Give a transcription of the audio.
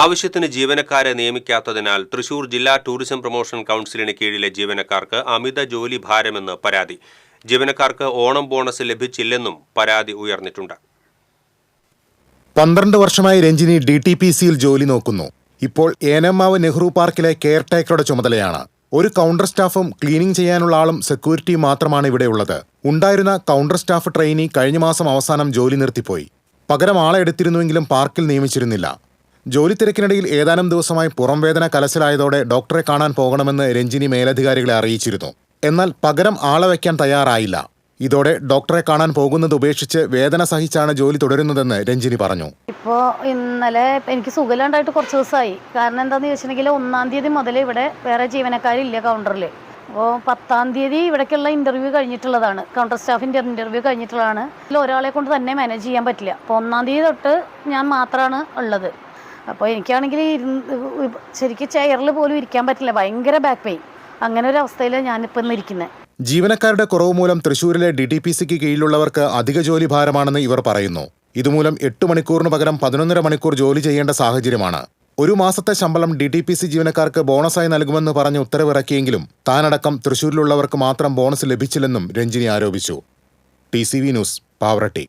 ആവശ്യത്തിന് ജീവനക്കാരെ നിയമിക്കാത്തതിനാൽ തൃശൂർ ജില്ലാ ടൂറിസം പ്രൊമോഷൻ കൗൺസിലിന് കീഴിലെ ജീവനക്കാർക്ക് അമിത ജോലി ഭാരമെന്ന് പരാതി. ജീവനക്കാർക്ക് ഓണം ബോണസ് ലഭിച്ചില്ലെന്നും പരാതി ഉയർന്നിട്ടുണ്ട്. പന്ത്രണ്ട് വർഷമായി രഞ്ജിനി ഡി ടി പി സിയിൽ ജോലി നോക്കുന്നു. ഇപ്പോൾ ഏനമ്മാവ് നെഹ്റു പാർക്കിലെ കെയർ ടേക്കറുടെ ചുമതലയാണ്. ഒരു കൗണ്ടർ സ്റ്റാഫും ക്ലീനിംഗ് ചെയ്യാനുള്ള ആളും സെക്യൂരിറ്റി മാത്രമാണ് ഇവിടെയുള്ളത് ഉണ്ടായിരുന്ന കൗണ്ടർ സ്റ്റാഫ് ട്രെയിനി കഴിഞ്ഞ മാസം അവസാനം ജോലി നിർത്തിപ്പോയി. പകരം ആളെ എടുത്തിരുന്നുവെങ്കിലും പാർക്കിൽ നിയമിച്ചിരുന്നില്ല. ജോലി തിരക്കിനിടയിൽ ഏതാനും ദിവസമായി പുറംവേദന കലശലായതോടെ ഡോക്ടറെ കാണാൻ പോകണമെന്ന് രഞ്ജിനി മേലധികാരികളെ അറിയിച്ചിരുന്നു. എന്നാൽ പകരം ആളെ വയ്ക്കാൻ തയ്യാറായില്ല. ഇതോടെ ഡോക്ടറെ കാണാൻ പോകുന്നത് ഉപേക്ഷിച്ച് വേദന സഹിച്ചാണ് ജോലി തുടരുന്നതെന്ന് രഞ്ജിനി പറഞ്ഞു. ഇപ്പോൾ ഇന്നലെ എനിക്ക് സുഖമില്ലാണ്ടായിട്ട് കുറച്ച് ദിവസമായി. കാരണം എന്താണെന്ന് ചോദിച്ചിട്ടുണ്ടെങ്കിൽ ഒന്നാം തീയതി മുതൽ ഇവിടെ വേറെ ജീവനക്കാരില്ല കൗണ്ടറിൽ അപ്പോൾ പത്താം തീയതി ഇവിടേക്കുള്ള ഇന്റർവ്യൂ കഴിഞ്ഞിട്ടുള്ളതാണ്. കൗണ്ടർ സ്റ്റാഫിന്റെ ഇന്റർവ്യൂ കഴിഞ്ഞിട്ടുള്ളതാണ്. ഒരാളെ കൊണ്ട് തന്നെ മാനേജ് ചെയ്യാൻ പറ്റില്ല. അപ്പോൾ ഒന്നാം തീയതി തൊട്ട് ഞാൻ മാത്രമാണ് ഉള്ളത്. അപ്പോൾ എനിക്കാണെങ്കിൽ ഇരുന്ന് ശരിക്കും ചെയറിൽ പോലും ഇരിക്കാൻ പറ്റില്ല. ഭയങ്കര ബാക്ക് പെയിൻ അങ്ങനെ ഒരു അവസ്ഥയിലാണ് ഞാനിപ്പോൾ ഇന്ന് ഇരിക്കുന്നത് ജീവനക്കാരുടെ കുറവ് മൂലം തൃശ്ശൂരിലെ ഡി ടി പി സിക്ക് കീഴിലുള്ളവർക്ക് അധിക ജോലി ഭാരമാണെന്ന് ഇവർ പറയുന്നു. ഇതുമൂലം എട്ട് മണിക്കൂറിന് പകരം പതിനൊന്നര മണിക്കൂർ ജോലി ചെയ്യേണ്ട സാഹചര്യമാണ്. ഒരു മാസത്തെ ശമ്പളം ഡി ടി പി സി ജീവനക്കാർക്ക് ബോണസായി നൽകുമെന്ന് പറഞ്ഞ് ഉത്തരവിറക്കിയെങ്കിലും താനടക്കം തൃശ്ശൂരിലുള്ളവർക്ക് മാത്രം ബോണസ് ലഭിച്ചില്ലെന്നും രഞ്ജിനി ആരോപിച്ചു. T C V news Pavaratty.